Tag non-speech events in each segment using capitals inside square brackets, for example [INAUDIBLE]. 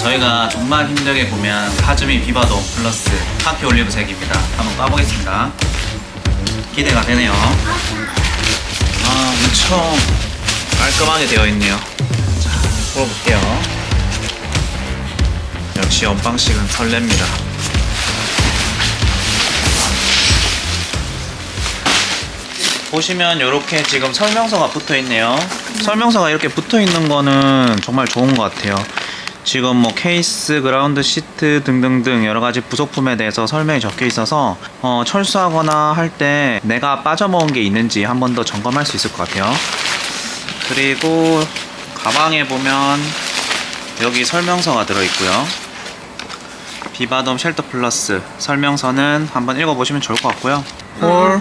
저희가 정말 힘들게 구매한 카즈미 비바도 플러스 카피 올리브 색입니다. 한번 까보겠습니다. 기대가 되네요. 아, 엄청 깔끔하게 되어 있네요. 자, 풀어볼게요. 역시 언방식은 설렙니다. 보시면 이렇게 지금 설명서가 붙어 있네요. 설명서가 이렇게 붙어 있는 거는 정말 좋은 것 같아요. 지금 뭐 케이스, 그라운드 시트 등등등 여러 가지 부속품에 대해서 설명이 적혀 있어서 어, 철수하거나 할 때 내가 빠져먹은 게 있는지 한 번 더 점검할 수 있을 것 같아요. 그리고 가방에 보면 여기 설명서가 들어 있고요. 비바돔 쉘터 플러스 설명서는 한번 읽어보시면 좋을 것 같고요. 홀,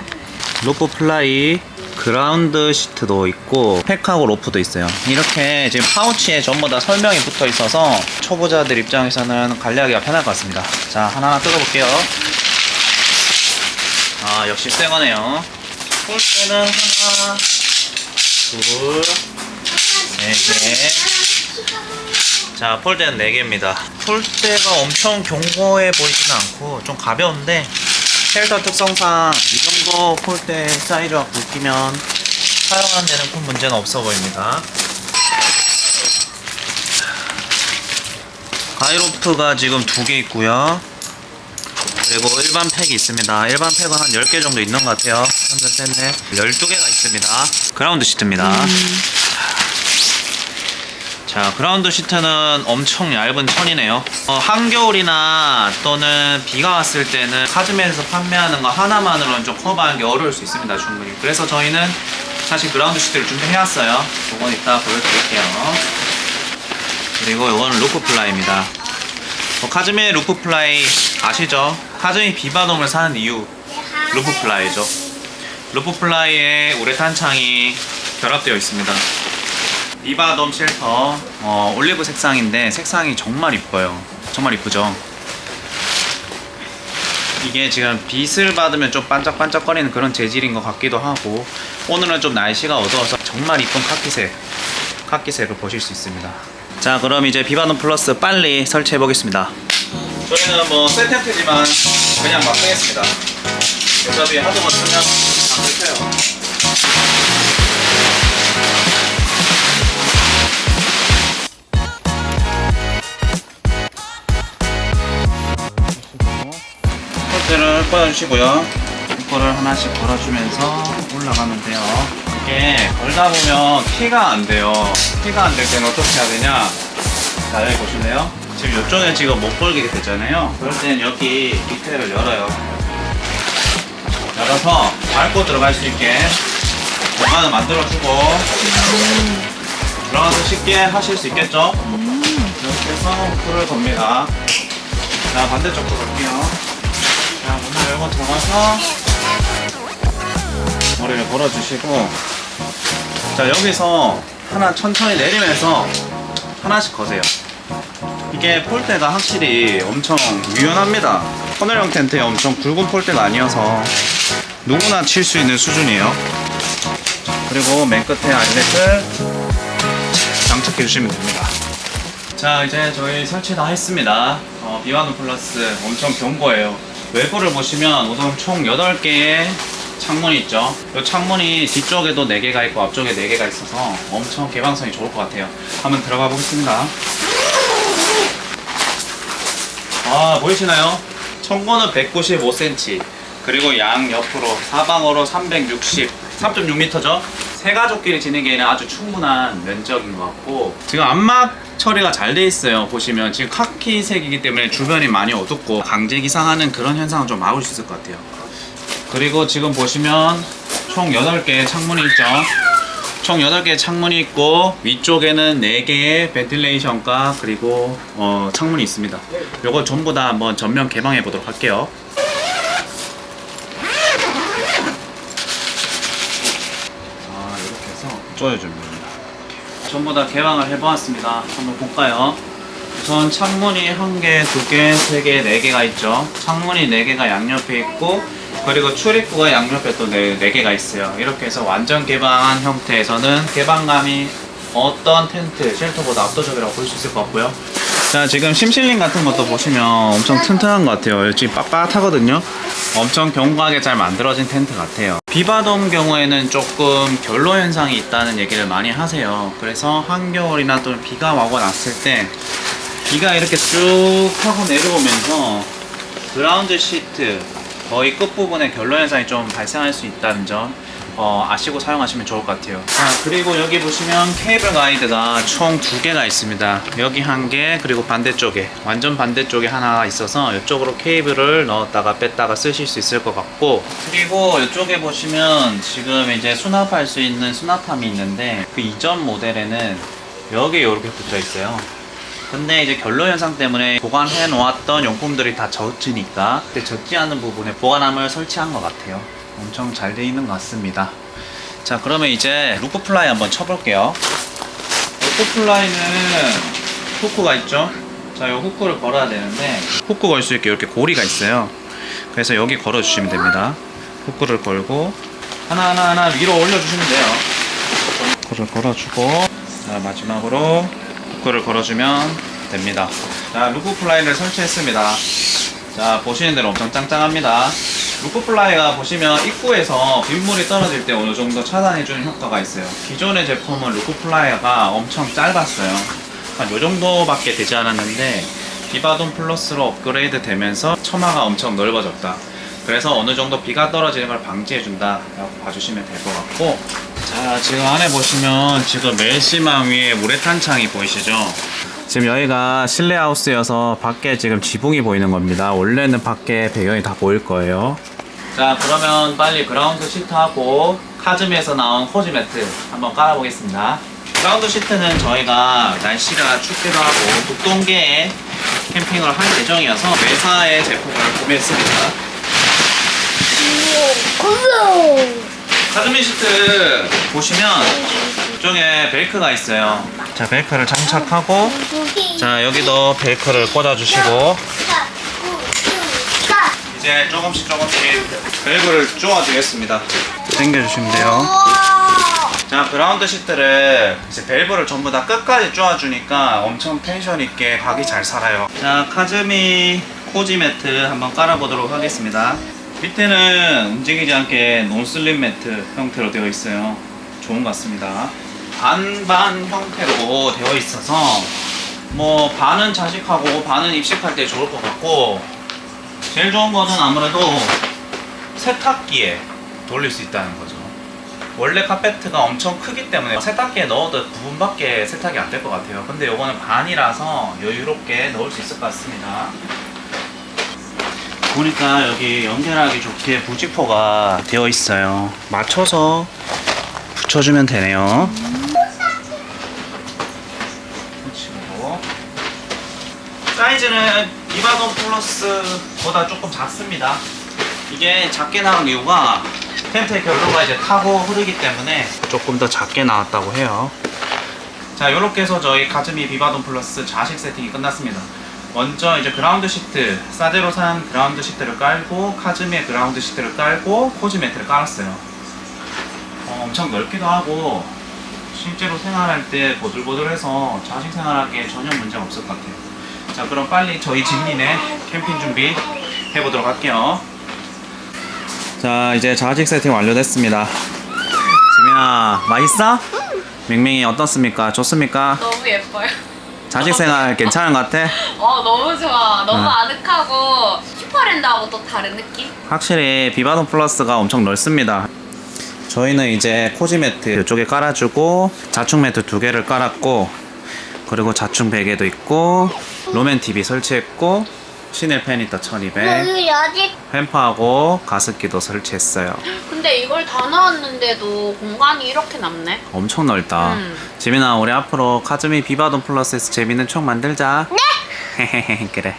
로프 플라이, 그라운드 시트도 있고 팩하고 로프도 있어요. 이렇게 지금 파우치에 전부 다 설명이 붙어 있어서 초보자들 입장에서는 관리하기가 편할 것 같습니다. 자 하나하나 뜯어볼게요. 아 역시 새 거네요. 폴대는 하나, 둘, 네 개. 자 폴대는 4개입니다 폴대가 엄청 견고해 보이지는 않고 좀 가벼운데 쉘터 특성상 이 정도 폴대 사이즈가 굵기면 사용하는 데는 큰 문제는 없어 보입니다. 가이로프가 지금 두 개 있고요. 그리고 일반 팩이 있습니다. 일반 팩은 한 10개 정도 있는 것 같아요. 하나 둘셋넷 12개가 있습니다. 그라운드 시트입니다 자 그라운드 시트는 엄청 얇은 천이네요. 어, 한겨울이나 또는 비가 왔을 때는 카즈멜에서 판매하는 거 하나만으로는 좀 커버하는 게 어려울 수 있습니다 충분히. 그래서 저희는 사실 그라운드 시트를 준비해왔어요. 이건 이따 보여드릴게요. 그리고 이거는 루프 플라이입니다. 어, 카즈멜 루프 플라이 아시죠? 카즈미 비바돔을 사는 이유 루프 플라이죠. 루프 플라이에 우레탄 창이 결합되어 있습니다 리바돔 쉘터. 어, 올리브 색상인데 색상이 정말 이뻐요. 정말 이쁘죠? 이게 지금 빛을 받으면 좀 반짝반짝거리는 그런 재질인 것 같기도 하고 오늘은 좀 날씨가 어두워서 정말 이쁜 카키색 카키색을 보실 수 있습니다. 자 그럼 이제 비바돔 플러스 빨리 설치해 보겠습니다. 저희는 뭐 세템트지만 그냥 막 쓰겠습니다. 어차피 못 쓰면 안 긁혀요 폴대를 꺼주시고요. 이거를 하나씩 걸어주면서 올라가면 돼요. 이게 걸다 보면 키가 안 돼요. 키가 안 될 때는 어떻게 해야 되냐? 자, 여기 보실래요? 지금 이쪽에 지금 못 걸게 되잖아요. 그럴 때는 여기 밑에를 열어요. 열어서 밟고 들어갈 수 있게 공간을 만들어주고 들어가서 쉽게 하실 수 있겠죠? 이렇게 해서 풀을 겁니다. 자, 반대쪽도 걸게요. 열고 들어가서 머리를 걸어주시고 자, 여기서 하나 천천히 내리면서 하나씩 거세요. 이게 폴대가 확실히 엄청 유연합니다. 터널형 텐트에 엄청 굵은 폴대가 아니어서 누구나 칠 수 있는 수준이에요. 그리고 맨 끝에 아일렛을 장착해 주시면 됩니다. 자 이제 저희 설치 다 했습니다 어, 비와노 플러스 엄청 견고해요 외부를 보시면 우선 총 8개의 창문이 있죠. 이 창문이 뒤쪽에도 4개가 있고 앞쪽에 4개가 있어서 엄청 개방성이 좋을 것 같아요. 한번 들어가 보겠습니다. 아 보이시나요? 청고는 195cm 그리고 양 옆으로 사방으로 360 3.6m죠? 세 가족끼리 지내기에는 아주 충분한 면적인 것 같고 지금 암막 처리가 잘 돼 있어요. 보시면 지금 카키색이기 때문에 주변이 많이 어둡고 강제 기상하는 그런 현상을 좀 막을 수 있을 것 같아요. 그리고 지금 보시면 총 8개의 창문이 있죠? 총 8개의 창문이 있고 위쪽에는 4개의 벤틸레이션과 그리고 어, 창문이 있습니다. 요거 전부 다 한번 전면 개방해 보도록 할게요. 아 이렇게 해서 조여주면 됩니다 전부 다 개방을 해보았습니다. 한번 볼까요? 우선 창문이 한 개, 두 개, 세 개, 네 개가 있죠. 창문이 네 개가 양옆에 있고 그리고 출입구가 양옆에 또 네, 네 개가 있어요. 이렇게 해서 완전 개방한 형태에서는 개방감이 어떤 텐트, 쉘터보다 압도적이라고 볼 수 있을 것 같고요. 자 지금 심실링 같은 것도 보시면 엄청 튼튼한 것 같아요. 지금 빳빳하거든요. 엄청 견고하게 잘 만들어진 텐트 같아요 비바돔 경우에는 조금 결로 현상이 있다는 얘기를 많이 하세요. 그래서 한겨울이나 또는 비가 와고 났을 때 비가 이렇게 쭉 하고 내려오면서 그라운드 시트 거의 끝부분에 결로 현상이 좀 발생할 수 있다는 점 어, 아시고 사용하시면 좋을 것 같아요. 자, 그리고 여기 보시면 케이블 가이드가 총 두 개가 있습니다. 여기 한 개, 그리고 반대쪽에, 완전 반대쪽에 하나 있어서 이쪽으로 케이블을 넣었다가 뺐다가 쓰실 수 있을 것 같고, 그리고 이쪽에 보시면 지금 이제 수납할 수 있는 수납함이 있는데, 그 이전 모델에는 여기 이렇게 붙어 있어요. 근데 이제 결로 현상 때문에 보관해 놓았던 용품들이 다 젖으니까 그때 젖지 않은 부분에 보관함을 설치한 것 같아요. 엄청 잘 돼 있는 것 같습니다. 자, 그러면 이제 루프 플라이 한번 쳐볼게요. 루프 플라이는 후크가 있죠? 자, 이 후크를 걸어야 되는데 후크 걸 수 있게 이렇게 고리가 있어요. 그래서 여기 걸어 주시면 됩니다. 후크를 걸고 하나하나 하나 위로 올려 주시면 돼요. 후크를 걸어주고 자, 마지막으로 후크를 걸어주면 됩니다. 자, 루프 플라이를 설치했습니다. 자, 보시는 대로 엄청 짱짱합니다. 루프 플라이가 보시면 입구에서 빗물이 떨어질 때 어느 정도 차단해주는 효과가 있어요. 기존의 제품은 루프 플라이가 엄청 짧았어요. 한 요 정도밖에 되지 않았는데 비바돈 플러스로 업그레이드 되면서 처마가 엄청 넓어졌다. 그래서 어느 정도 비가 떨어지는 걸 방지해준다 라고 봐주시면 될 것 같고 자 지금 안에 보시면 지금 멜시망 위에 우레탄 창이 보이시죠? 지금 여기가 실내 하우스여서 밖에 지금 지붕이 보이는 겁니다. 원래는 밖에 배경이 다 보일 거예요. 자 그러면 빨리 그라운드 시트하고 카즈미에서 나온 코지 매트 한번 깔아보겠습니다. 그라운드 시트는 저희가 날씨가 춥기도 하고 북동계에 캠핑을 할 예정이어서 회사의 제품을 구매했습니다. 카즈미 시트 보시면 이쪽에 벨크가 있어요. 자 벨크를 장착하고 자 여기도 벨크를 꽂아주시고 이제 조금씩 조금씩 밸브를 쪼아주겠습니다. 당겨주시면 돼요. 자 그라운드 시트를 이제 밸브를 전부 다 끝까지 쪼아주니까 엄청 텐션 있게 각이 잘 살아요. 자 카즈미 코지 매트 한번 깔아보도록 하겠습니다. 밑에는 움직이지 않게 논슬립 매트 형태로 되어 있어요. 좋은 것 같습니다. 반반 형태로 되어 있어서 뭐 반은 자식하고 반은 입식할 때 좋을 것 같고 제일 좋은 거는 아무래도 세탁기에 돌릴 수 있다는 거죠. 원래 카페트가 엄청 크기 때문에 세탁기에 넣어도 부분밖에 세탁이 안 될 것 같아요. 근데 요거는 반이라서 여유롭게 넣을 수 있을 것 같습니다. 보니까 여기 연결하기 좋게 부직포가 되어 있어요. 맞춰서 붙여주면 되네요. 붙이고 사이즈는 이바돈 플러스보다 조금 작습니다. 이게 작게 나온 이유가 텐트의 결로가 이제 타고 흐르기 때문에 조금 더 작게 나왔다고 해요. 자, 이렇게 해서 저희 가즈미 비바돈 플러스 자식 세팅이 끝났습니다. 먼저 이제 그라운드 시트, 싸제로 산 그라운드 시트를 깔고 카즈미의 그라운드 시트를 깔고 코지 매트를 깔았어요. 어, 엄청 넓기도 하고 실제로 생활할 때 보들보들해서 자식 생활하기에 전혀 문제가 없을 것 같아요. 자, 그럼 빨리 저희 진리네 캠핑 준비 해보도록 할게요. 자, 이제 자식 세팅 완료됐습니다. 지민아, 맛있어? 맹맹이 어떻습니까? 좋습니까? 너무 예뻐요. 자식 생활 괜찮은 것 같아? [LAUGHS] 어 너무 좋아. 너무 응. 아늑하고 슈퍼랜드하고 또 다른 느낌? 확실히 비바돈 플러스가 엄청 넓습니다. 저희는 이제 코지 매트 이쪽에 깔아주고 자충 매트 두 개를 깔았고 그리고 자충 베개도 있고 로맨 TV 설치했고 시넬 페니터 1200 여기 아직 햄프하고 가습기도 설치했어요. 근데 이걸 다 넣었는데도 공간이 이렇게 남네. 엄청 넓다. 음. 지민아 우리 앞으로 카즈미 비바돈 플러스에서 재밌는 총 만들자. 네. [LAUGHS] 그래.